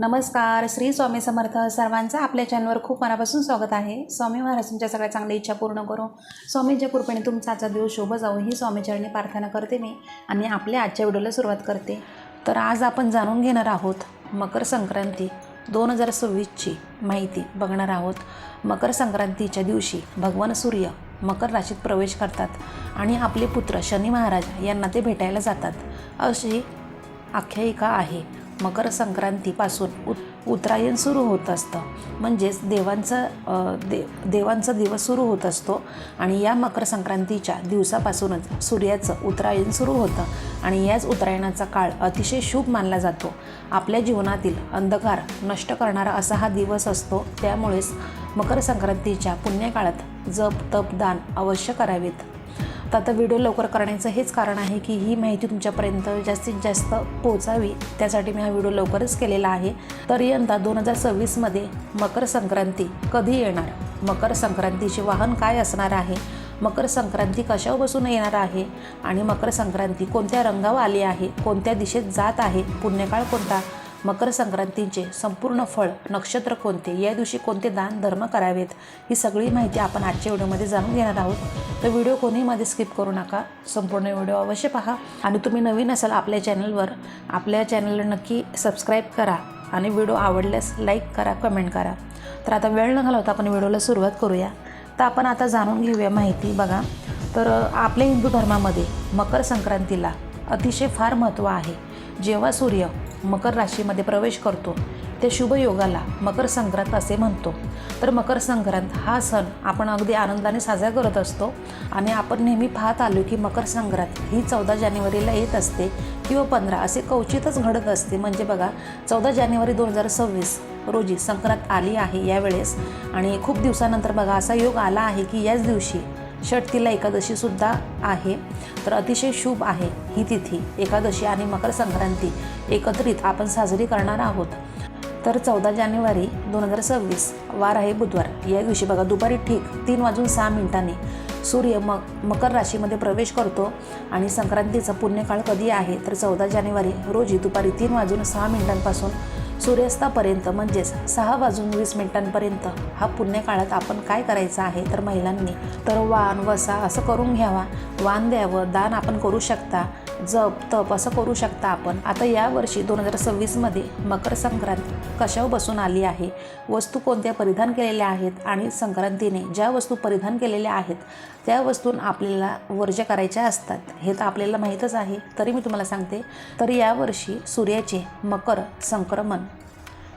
नमस्कार श्री स्वामी समर्थ सर्वांचं आपल्या चॅनलवर खूप मनापासून स्वागत आहे. स्वामी महाराज तुमच्या सगळ्या चांगल्या इच्छा पूर्ण करो. स्वामींच्या कृपेने तुमचा आजचा दिवस शोभ जाऊ ही स्वामीचरणी प्रार्थना करते मी आणि आपल्या आजच्या व्हिडिओला सुरुवात करते. तर आज आपण जाणून घेणार आहोत मकर संक्रांती दोन हजार सव्वीसची माहिती बघणार आहोत. मकर संक्रांतीच्या दिवशी भगवान सूर्य मकर राशीत प्रवेश करतात आणि आपले पुत्र शनी महाराज यांना ते भेटायला जातात. अशी आख्यायिका आहे. मकर संक्रांतीपासून उत उत्तरायण सुरू होत असतं. म्हणजेच देवांचं दे देवांचा दिवस सुरू होत असतो आणि या मकर संक्रांतीच्या दिवसापासूनच सूर्याचं उत्तरायण सुरू होतं आणि याच उत्तरायणाचा काळ अतिशय शुभ मानला जातो. आपल्या जीवनातील अंधकार नष्ट करणारा असा हा दिवस असतो. त्यामुळेच मकर संक्रांतीच्या पुण्यकाळात जप तप दान अवश्य करावेत. तर आता व्हिडिओ लवकर करण्याचं हेच कारण आहे की ही माहिती तुमच्यापर्यंत जास्तीत जास्त पोचावी त्यासाठी मी हा व्हिडिओ लवकरच केलेला आहे. तर यंदा दोन हजार सव्वीसमध्ये मकर संक्रांती कधी येणार? मकर संक्रांतीचे वाहन काय असणार आहे? मकर संक्रांती कशावर बसून येणार आहे? आणि मकर संक्रांती कोणत्या रंगावर आली आहे? कोणत्या दिशेत जात आहे? पुण्यकाळ कोणता? मकर संक्रांतीचे संपूर्ण फळ नक्षत्र कोणते? या दिवशी कोणते दान धर्म करावेत? ही सगळी माहिती आपण आजच्या व्हिडिओमध्ये जाणून घेणार आहोत. तर व्हिडिओ कोणीमध्ये स्किप करू नका. संपूर्ण व्हिडिओ अवश्य पहा. आणि तुम्ही नवीन असाल आपल्या चॅनलवर आपल्या चॅनलला नक्की सबस्क्राईब करा आणि व्हिडिओ आवडल्यास लाईक करा कमेंट करा. तर आता वेळ न घालवता आपण व्हिडिओला सुरुवात करूया. तर आपण आता जाणून घेऊया माहिती. बघा तर आपल्या हिंदू धर्मामध्ये मकर संक्रांतीला अतिशय फार महत्त्व आहे. जेव्हा सूर्य मकर राशीमध्ये प्रवेश करतो. त्या शुभ योगाला मकर संक्रांत असे म्हणतो. तर मकर संक्रांत हा सण आपण अगदी आनंदाने साजरा करत असतो आणि आपण नेहमी पाहत आलो की मकर संक्रांत ही चौदा जानेवारीला येत असते किंवा पंधरा असे क्वचितच घडत असते. म्हणजे बघा चौदा जानेवारी दोन हजार सव्वीस रोजी संक्रांत आली आहे यावेळेस आणि खूप दिवसानंतर बघा असा योग आला आहे की याच दिवशी षटतीला एकादशीसुद्धा आहे. तर अतिशय शुभ आहे ही तिथी. एकादशी आणि मकर संक्रांती एकत्रित आपण साजरी करणार आहोत. तर चौदा जानेवारी दोन हजार सव्वीस वार आहे बुधवार. या दिवशी बघा दुपारी ठीक तीन वाजून सहा मिनिटांनी सूर्य म मकर राशीमध्ये प्रवेश करतो आणि संक्रांतीचा पुण्यकाळ कधी आहे? तर चौदा जानेवारी रोजी दुपारी तीन वाजून सहा मिनिटांपासून सूर्यास्तापर्यंत म्हणजेच सहा वाजून वीस मिनिटांपर्यंत हा पुण्यकाळात आपण काय करायचं आहे तर महिलांनी तर वाण वसा असं करून घ्यावा. वाण द्यावं दान आपण करू शकता. जप तप असं करू शकता आपण. आता यावर्षी दोन हजार सव्वीसमध्ये मकर संक्रांत कशावर बसून आली आहे? वस्तू कोणत्या परिधान केलेल्या आहेत? आणि संक्रांतीने ज्या वस्तू परिधान केलेल्या आहेत त्या वस्तून आपल्याला वर्ज्य करायच्या असतात हे तर आपल्याला माहीतच आहे. तरी मी तुम्हाला सांगते तर यावर्षी सूर्याचे मकर संक्रमण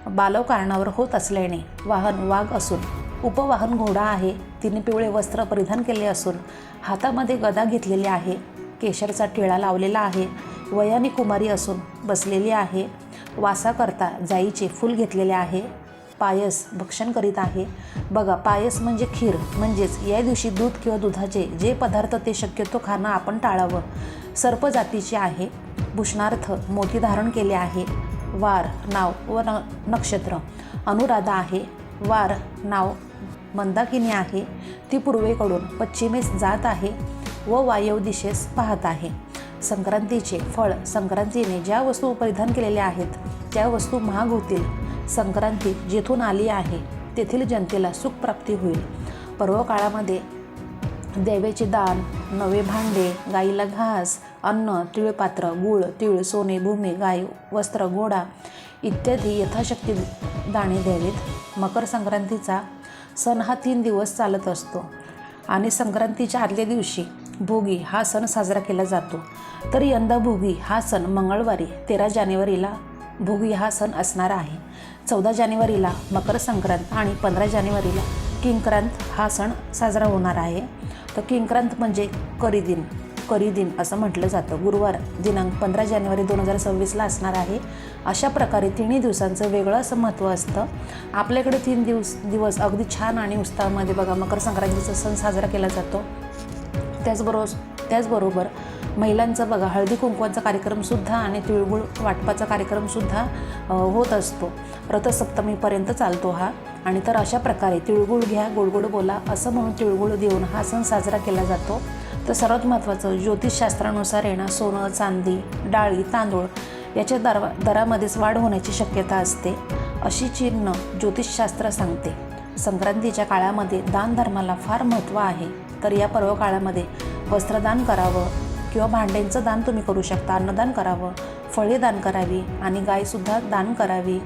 बालवकारणावर होत असल्याने वाहन वाघ असून उपवाहन घोडा आहे. तिने पिवळे वस्त्र परिधान केले असून हातामध्ये गदा घेतलेली आहे. केशरचा टिळा लावलेला आहे. वयाने कुमारी असून बसलेली आहे. वासाकरता जाईचे फूल घेतलेले आहे. पायस भक्षण करीत आहे. बघा पायस म्हणजे खीर. म्हणजेच या दिवशी दूध किंवा दुधाचे जे पदार्थ ते शक्यतो खाणं आपण टाळावं. सर्प जातीचे आहे. भूषणार्थ मोती धारण केले आहे. वार नाव व न नक्षत्र. अनुराधा आहे वार नाव मंदाकिनी आहे ती पूर्वेकडून पश्चिमेस जात आहे व वायव्य दिशेस पाहत आहे. संक्रांतीचे फळ संक्रांतीने ज्या वस्तू परिधान केलेल्या आहेत त्या वस्तू महाग होतील. संक्रांती जिथून आली आहे तेथील जनतेला सुखप्राप्ती होईल. पर्व काळामध्ये देवेचे दान नवे भांडे गाईला घास अन्न तिळपात्र गूळ तिळ सोने भूमी गाय वस्त्र घोडा इत्यादी यथाशक्ती दाणे द्यावेत. मकर संक्रांतीचा सण हा तीन दिवस चालत असतो आणि संक्रांतीच्या आदल्या दिवशी भोगी हा सण साजरा केला जातो. तर यंदा भोगी हा सण मंगळवारी तेरा जानेवारीला भोगी हा सण असणार आहे. चौदा जानेवारीला मकर संक्रांत आणि पंधरा जानेवारीला किंक्रांत हा सण साजरा होणार आहे. तर किंक्रांत म्हणजे करी दिन असं म्हटलं जातं. गुरुवार दिनांक पंधरा जानेवारी दोन हजार सव्वीसला असणार आहे. अशा प्रकारे तिन्ही दिवसांचं वेगळं असं महत्त्व असतं. आपल्याकडे तीन दिवस दिवस अगदी छान आणि उत्साहामध्ये बघा मकर संक्रांतीचा सण साजरा केला जातो. त्याचबरोबर त्याचबरोबर महिलांचा बघा हळदी कुंकवाचा कार्यक्रमसुद्धा आणि तिळगुळ वाटपाचा कार्यक्रमसुद्धा होत असतो. रथसप्तमीपर्यंत चालतो हा. आणि तर अशा प्रकारे तिळगुळ घ्या गोडगोड बोला असं म्हणून तिळगुळ देऊन हा सण साजरा केला जातो. तर सर्वात महत्त्वाचं ज्योतिषशास्त्रानुसार येणं सोनं चांदी डाळी तांदूळ याच्या दरा दरामध्येच वाढ होण्याची शक्यता असते अशी चिन्ह ज्योतिषशास्त्र सांगते. संक्रांतीच्या काळामध्ये दानधर्माला फार महत्त्व आहे तर या पर्व काळामध्ये वस्त्रदान करावं किंवा भांड्यांचं दान तुम्ही करू शकता अन्नदान करावं फळे दान करावी आणि गायसुद्धा दान करावी.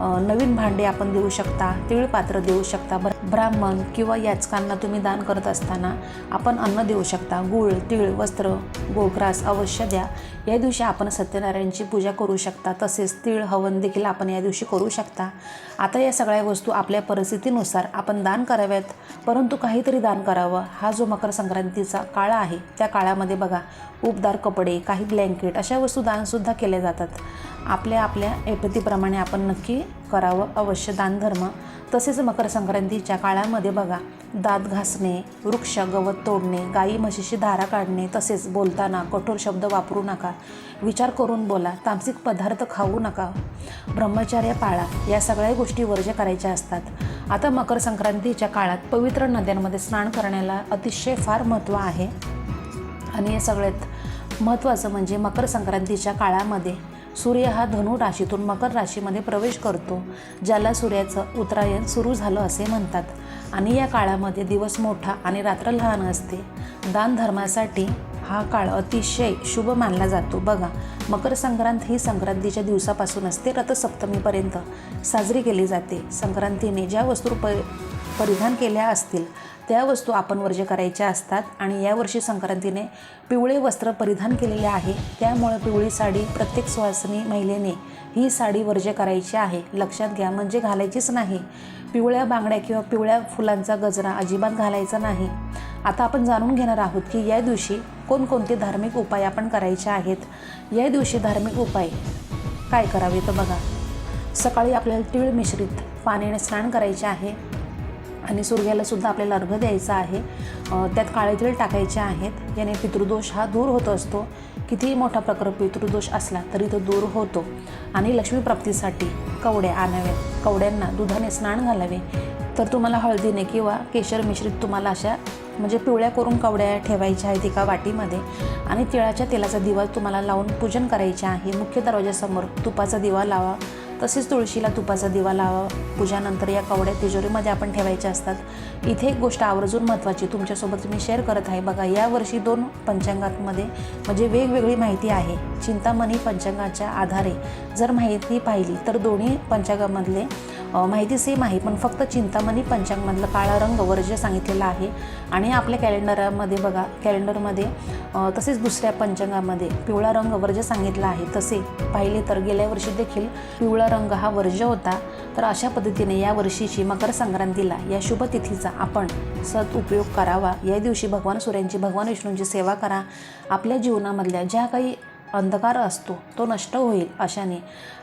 नवीन भांडे आपण देऊ शकता तिळपात्र देऊ शकता ब्राह्मण किंवा याचकांना तुम्ही दान करत असताना आपण अन्न देऊ शकता गूळ तिळ वस्त्र गोग्रास अवश्य द्या. या दिवशी आपण सत्यनारायणची पूजा करू शकता तसेच तिळ हवन देखील आपण या दिवशी करू शकता. आता या सगळ्या वस्तू आपल्या परिस्थितीनुसार आपण दान कराव्यात परंतु काहीतरी दान करावं. हा जो मकर संक्रांतीचा काळ आहे त्या काळामध्ये बघा उबदार कपडे काही ब्लँकेट अशा वस्तू दानसुद्धा केल्या जातात. आपल्या आपल्या ऐपतीप्रमाणे आपण नक्की करावं अवश्य दानधर्म. तसेच मकर संक्रांतीच्या काळामध्ये बघा दात घासणे वृक्ष गवत तोडणे गाई म्हशीशी धारा काढणे तसेच बोलताना कठोर शब्द वापरू नका. विचार करून बोला तामसिक पदार्थ खाऊ नका. ब्रह्मचर्य पाळा या सगळ्या गोष्टी वर्ज्य करायच्या असतात. आता मकर संक्रांतीच्या काळात पवित्र नद्यांमध्ये स्नान करण्याला अतिशय फार महत्त्व आहे. आणि हे सगळ्यात महत्त्वाचं म्हणजे मकर संक्रांतीच्या काळामध्ये सूर्य हा धनु राशीतून मकर राशीमध्ये प्रवेश करतो ज्याला सूर्याचं उत्तरायण सुरू झालं असे म्हणतात. आणि या काळामध्ये दिवस मोठा आणि रात्र लहान असते. दानधर्मासाठी हा काळ अतिशय शुभ मानला जातो. बघा मकर संक्रांत ही संक्रांतीच्या दिवसापासून असते. रथसप्तमीपर्यंत साजरी केली जाते. संक्रांतीने ज्या वस्तू प परिधान केल्या असतील त्या वस्तू आपण वर्ज्य करायच्या असतात आणि यावर्षी संक्रांतीने पिवळे वस्त्र परिधान केलेले आहे. त्यामुळे पिवळी साडी प्रत्येक सुवासिनी महिलेने ही साडी वर्ज्य करायची आहे. लक्षात घ्या म्हणजे घालायचीच नाही. पिवळ्या बांगड्या किंवा पिवळ्या फुलांचा गजरा अजिबात घालायचा नाही. आता आपण जाणून घेणार आहोत की या दिवशी कोणकोणते धार्मिक उपाय आपण करायचे आहेत. या दिवशी धार्मिक उपाय काय करावे तर बघा. सकाळी आपल्याला तीळ मिश्रित पाण्याने स्नान करायचे आहे. आणि सूर्याला सुद्धा आपल्याला अर्घ द्यायचा आहे. त्यात काळे तीळ टाकायचे आहेत. याने पितृदोष हा दूर होत असतो. कितीही मोठा प्रकार पितृदोष असला तरी तो दूर होतो. आणि लक्ष्मीप्राप्तीसाठी कवड्या आणाव्यात कवड्यांना दुधाने स्नान घालावे. तर तुम्हाला हळदीने किंवा केशर मिश्रित तुम्हाला अशा म्हणजे पिवळ्या करून कवड्या ठेवायच्या आहेत एका वाटीमध्ये. आणि तिळाच्या तेलाचा दिवा तुम्हाला लावून पूजन करायचे आहे. मुख्य दरवाजासमोर तुपाचा दिवा लावा. तसेच तुळशीला तुपाचा दिवा लावा. पूजानंतर या कवड्या तिजोरीमध्ये आपण ठेवायच्या असतात. इथे एक गोष्ट आवर्जून महत्त्वाची तुमच्यासोबत मी शेअर करत आहे. बघा यावर्षी दोन पंचांगांमध्ये म्हणजे वेगवेगळी माहिती आहे. चिंतामणी पंचांगाच्या आधारे जर माहिती पाहिली तर दोन्ही पंचांगामधले माहिती सेम आहे पण फक्त चिंतामणी पंचांगमधलं काळा रंग वर्ज्य सांगितलेला आहे. आणि आपल्या कॅलेंडरामध्ये बघा कॅलेंडरमध्ये तसेच दुसऱ्या पंचांगामध्ये पिवळा रंग वर्ज्य सांगितला आहे तसे पाहिले तर गेल्या वर्षी देखील पिवळा रंग हा वर्ज्य होता. तर अशा पद्धतीने या वर्षीची मकर संक्रांतीला या शुभ तिथीचा आपण सद उपयोग करावा. या दिवशी भगवान सूर्यांची भगवान विष्णूंची सेवा करा. आपल्या जीवनामधल्या ज्या काही अंधकार असतो तो नष्ट होईल अशाने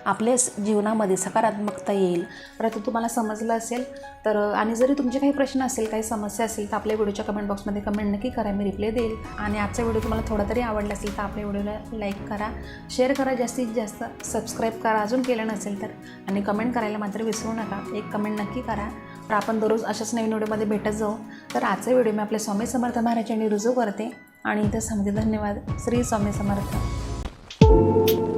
आपल्या जीवनामध्ये सकारात्मकता येईल. परंतु तुम्हाला समजलं असेल तर आणि जरी तुमचे काही प्रश्न असेल काही समस्या असेल तर आपल्या व्हिडिओच्या कमेंट बॉक्समध्ये कमेंट नक्की करा मी रिप्लाय देईल. आणि आजचा व्हिडिओ तुम्हाला थोडा तरी आवडला असेल तर आपल्या व्हिडिओला लाईक करा शेअर करा जास्तीत जास्त सबस्क्राईब करा अजून केलं नसेल तर. आणि कमेंट करायला मात्र विसरू नका एक कमेंट नक्की करा. तर आपण दररोज अशाच नवीन व्हिडिओमध्ये भेटत जाऊ. तर आजचा व्हिडिओ मी आपल्या स्वामी समर्थ महाराजांनी रुजू करते. आणि इथं सांगते धन्यवाद. श्री स्वामी समर्थ. you.